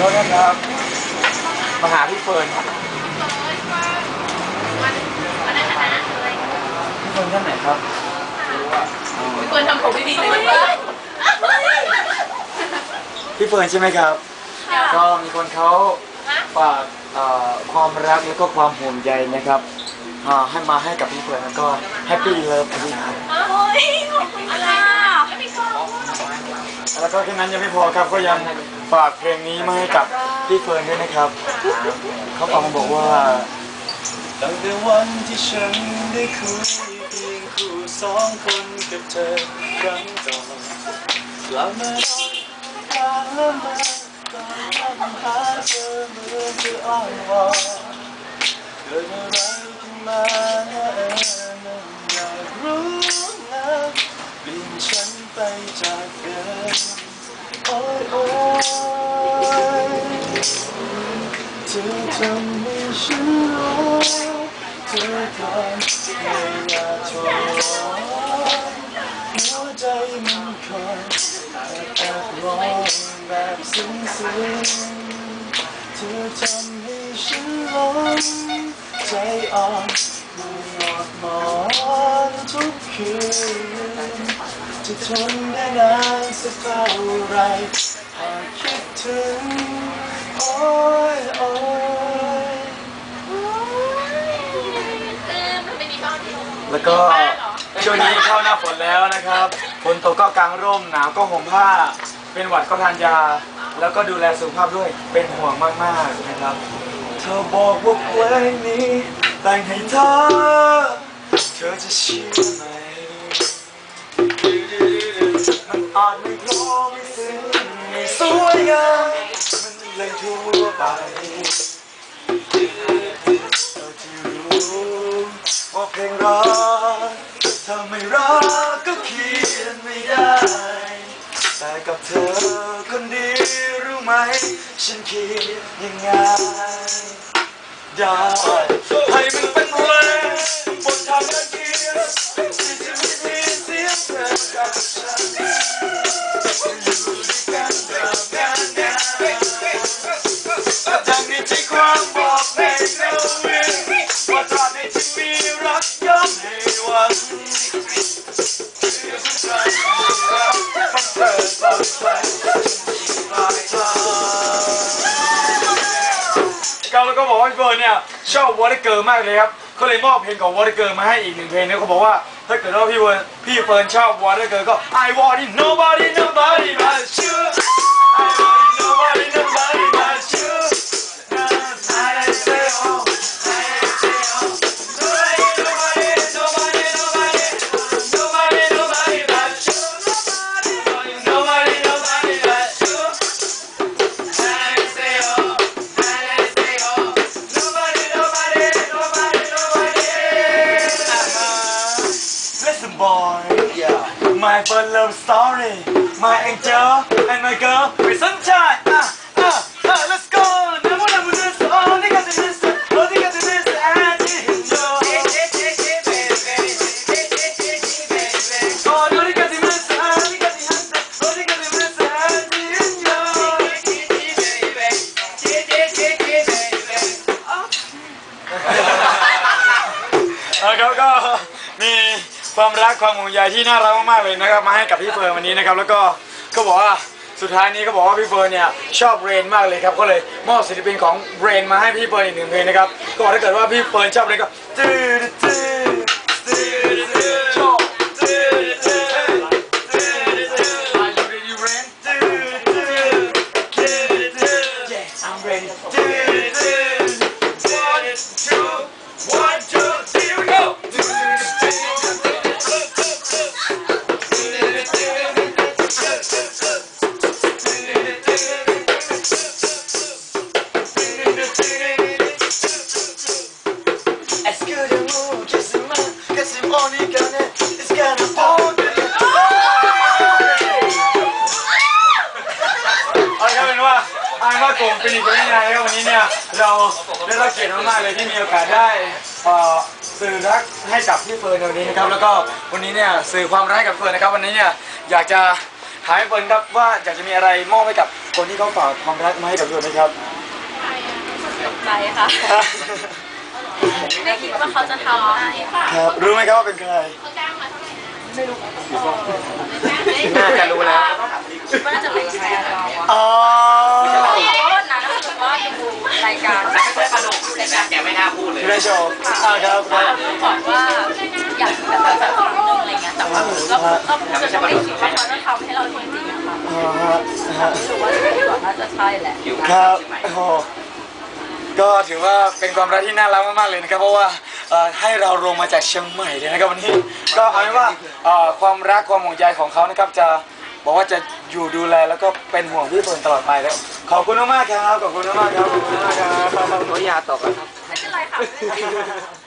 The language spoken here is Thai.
โทษนะครับมาหาพี่เฟิร์นครับวันนั้นคณะเลยพี่เฟิร์นท่านไหนครับควรทำผมดีๆเลยว่าพี่เฟิร์นใช่ไหมครับ ก็มีคนเขาฝากเอ่อความรักแล้วก็ความห่วงใยนะครับอ่าให้มาให้กับพี่เฟิร์นแล้วก็แฮปปี้เลิฟพี่ครับโอ้ยขอบคุณอะไรอะไม่กล้าแล้วก็แค่นั้นยังไม่พอครับก็ยัง ฝากเพลงนี้มาให้กับพี่เฟิร์นด้วยนะครับ เขาเอามาบอกว่าตั้งแต่วันที่ฉันได้คุยเพียงคู่สองคนกับเธอครั้งก่อนกลับมาตอนละมาตอนหาเธอเมื่อนจะอ้อนวอนเกิดอะไรขึ้นมานะเออนั้นอยากรู้นะเปลี่ยนฉันไปจากเดิมโอ้ยโอ้ย เธอทำให้ฉันร้องเธอทำให้อยากทนหัวใจมันคอยแอบร้องแบบซึ้งซึ้งเธอทำให้ฉันร้องใจอ่อนมือหลอดหมอนทุกคืนจะทนได้นานสักเท่าไร ถึงโอ้ยโอ้ยเออมันไมมีบ้านที่แล้วก็ช่วงนี้เข้าหน้าฝนแล้วนะครับ ฝนตกก็กางร่มหนาวก็ห่มผ้า เป็นหวัดก็ทานยา แล้วก็ดูแลสุขภาพด้วยเป็นห่วงมากๆนะครับ เธอบอกว่าเพลงนี้แต่งให้เธอ เธอจะเชื่อไหมมันอาจไม่พราะไม่ซึ้งไม่สว ยามมันเลยทั่วไปเธอที่รู้ว่าเพลงรักถ้าไม่รักก็เขียนไม่ได้ แต่กับเธอคนดีรู้ไหม ฉันคิดยังไงได้ให้มันเป็นเพลงบนทางเดินเคียง ตราบใดที่มีรักย่อมให้วังเพื่อทุกครั้งรักมันเกิดตอนแรกปลายทางก็แล้วก็บอกว่าพี่เฟิร์นเนี่ยชอบวอเตอร์เกิร์มากเลยครับก็เลยมอบเพลงของวอเตอร์เกิร์มาให้อีกหนึ่งเพลงนะเขาบอกว่าถ้าเกิดว่าพี่เฟิร์นพี่เฟิร์นชอบวอเตอร์เกิร์ก็ I want it nobody nobody but you I want it nobody nobody Fun love story. My angel and my girl We sunshine ah, ah, ah, Let's go. Never never this ความรักความห่วงใยที่น่ารักมากๆเลยนะครับมาให้กับพี่เฟิร์นวันนี้นะครับแล้วก็ก็บอกว่าสุดท้ายนี้ก็บอกว่าพี่เฟิร์นเนี่ยชอบเรนมากเลยครับก็เลยมอบศิลปินของเรนมาให้พี่เฟิร์นอีกหนึ่งเพลงนะครับก็บอกถ้าเกิดว่าพี่เฟิร์นชอบเรนก็ตื้อตื้อตื้อตื้อชอบตื้อตื้อตื้อตื้อ Are you Rain ตื้อตื้อตื้อตื้อ Yes I'm ready ตื้อตื้อ อายว่าโกงเป็นอีกคนยังไงครับวันนี้เนี่ยเราได้รับเกียรติมากๆเลยที่มีโอกาสได้เอ่อสื่อรักให้กับพี่เฟิร์นในวันนี้นะครับแล้วก็วันนี้เนี่ยสื่อความรักให้กับเฟิร์นนะครับวันนี้เนี่ยอยากจะถามให้เฟิร์นครับว่าอยากจะมีอะไรมอบให้กับคนที่เขาฝากความรักมาให้กับพี่เฟิร์นไหมครับตกใจค่ะไม่คิดว่าเขาจะทำให้ค่ะครับรู้ไหมครับว่าเป็นใครเขาจ้างมาเท่าไหร่นะน่าจะรู้แล้วคิดว่าน่าจะเป็นแฟนเราอะอ๋ายการไม่ค่อยสนุกดูรายการแกไม่น่าพูดเลยอยู่ในโชว์อ่าครับครับบอกว่าอยากแบบแบบครั้งนึงอะไรเงี้ยแต่ว่าก็ก็พูดจนไม่คิดว่าเขาจะทำให้เราจริงๆอะค่ะอ๋อฮะฮะรู้สึกว่าที่บอกน่าจะใช่แหละครับโอ้โหก็ถือว่าเป็นความรักที่น่ารักมากๆเลยนะครับ เพราะว่าเอ่อให้เราลงมาจากเชียงใหม่เลยนะครับวันนี้ ก็เอาเป็นว่าเอ่อความรักความห่วงใยของเขานะครับจะ บอกว่าจะอยู่ดูแลแล้วก็เป็นห่วงพี่เฟิร์นตลอดไปแล้ว ขอบคุณมากๆครับ ขอบคุณมากๆครับ ขอบคุณมากๆครับ ตัวยาตกอะครับ ไม่เป็นไรค่ะ